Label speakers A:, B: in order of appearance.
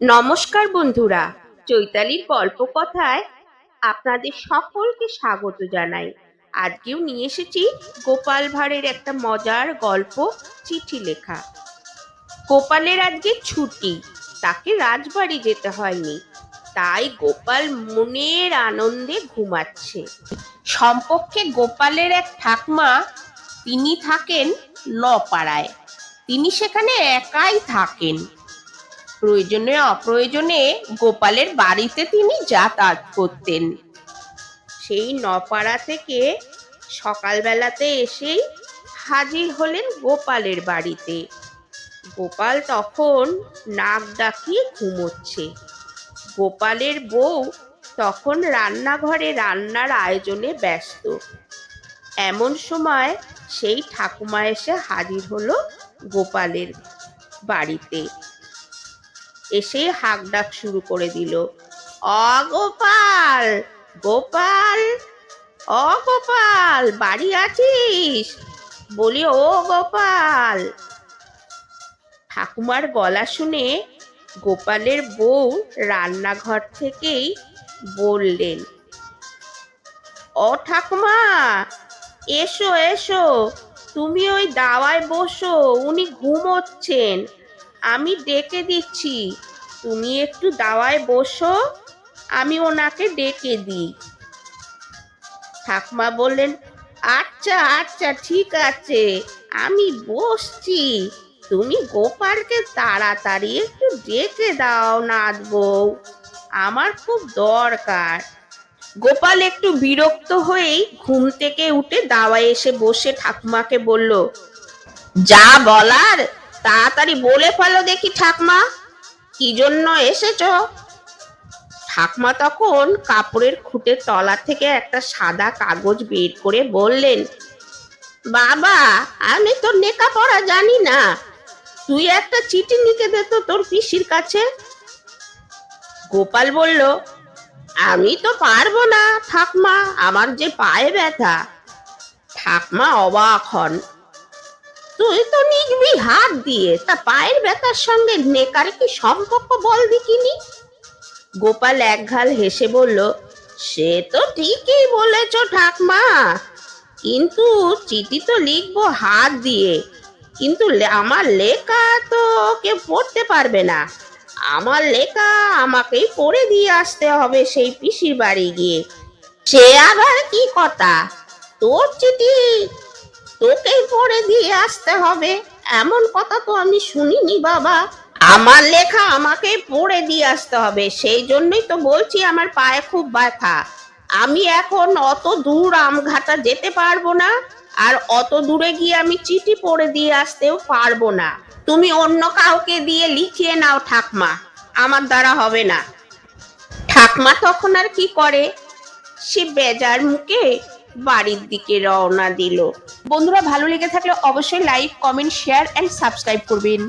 A: নমস্কার বন্ধুরা, চৈতালির গল্প কথায় আপনাদের সকলকে স্বাগত জানাই। আজকেও নিয়ে এসেছি গোপাল ভাঁড়ের একটা মজার গল্প চিঠি লেখা। গোপালের আজকে ছুটি, তাকে রাজবাড়ি যেতে হয়নি। তাই গোপাল মনের আনন্দে ঘুমাচ্ছে। সম্পর্কে গোপালের এক ঠাকমা, তিনি থাকেন নপাড়ায়। তিনি সেখানে একাই থাকেন। প্রয়োজনে অপ্রয়োজনে গোপালের বাড়িতে তিনি যাতায়াত করতেন। সেই নপাড়া থেকে সকালবেলাতে এসেই হাজির হলেন গোপালের বাড়িতে। গোপাল তখন নাক ডাকিয়ে ঘুমোচ্ছে। গোপালের বউ তখন রান্নাঘরে রান্নার আয়োজনে ব্যস্ত। এমন সময় সেই ঠাকুমা এসে হাজির হলো গোপালের বাড়িতে। এসে হাঁক ডাক শুরু করে দিল। অ, গোপাল গোপাল, অ বাড়ি আছিস? বলি, ও, গোপাল। ঠাকুমার গলা শুনে গোপালের বউ রান্নাঘর থেকেই বললেন ও ঠাকুমা, এসো এসো, তুমি ওই দাওয়ায় বসো, উনি ঘুমোচ্ছেন। আমি ডেকে দিচ্ছি। তুমি একটু দাওয়ায় বসো, আমি ওনাকে ডেকে দিই। ঠাকুমা বললেন আচ্ছা আচ্ছা ঠিক আছে, আমি বসছি। তুমি গোপালকে তাড়াতাড়ি একটু ডেকে দাও, নাথ বউ। আমার খুব দরকার। গোপাল একটু বিরক্ত হয়েই ঘুম থেকে উঠে দাওয়ায় এসে বসে ঠাকুমাকে বলল, যা বলার তাড়াতাড়ি বলে ফেলো দেখি ঠাকমা। কি জন্য এসেছ? ঠাকমা তখন কাপড়ের খুঁটের তলা থেকে একটা সাদা কাগজ বের করে বললেন, বাবা, আমি তো পড়া জানি না। তুই একটা চিঠি লিখে দে তো তোর পিসির কাছে। গোপাল বলল, আমি তো পারব না ঠাকমা, আমার যে পায়ে ব্যথা। ঠাকমা অবাক হন। তুই তো লিখবি হাত দিয়ে। তা পায়ের ব্যথার সঙ্গে নেকার কি সম্পর্ক বল দেখিনি? গোপাল একঘাল হেসে বলল, সে তো ঠিকই বলেছ ঠাকমা। কিন্তু চিঠি তো লিখব হাত দিয়ে। কিন্তু আমার লেখা তো কেউ পড়তে পারবে না। আমার লেখা আমাকেই পড়ে দিয়ে আসতে হবে সেই পিসির বাড়ি গিয়ে। সে আবার কি কথা? তোর চিঠি তোকেই পড়ে দিয়ে আসতে হবে। এমন কথা তো আমি শুনিনি, বাবা। আমার লেখা আমাকে পড়ে দিয়ে আসতে হবে। সেই জন্যই তো বলছি আমার পায়ে খুব ব্যথা। আমি এখন অত দূর আমঘাটা যেতে পারব না, আর অত দূরে গিয়ে আমি চিঠি পড়ে দিয়ে আসতেও পারব না। তুমি অন্য কাউকে দিয়ে লিখিয়ে নাও, ঠাকমা। আমার দ্বারা হবে না। ঠাকমা তখন আর কি করে? সে বেজার মুখে বাড়ির দিকে রওনা দিল। বন্ধুরা, ভালো লেগে থাকলে অবশ্যই like comment share and subscribe করবেন।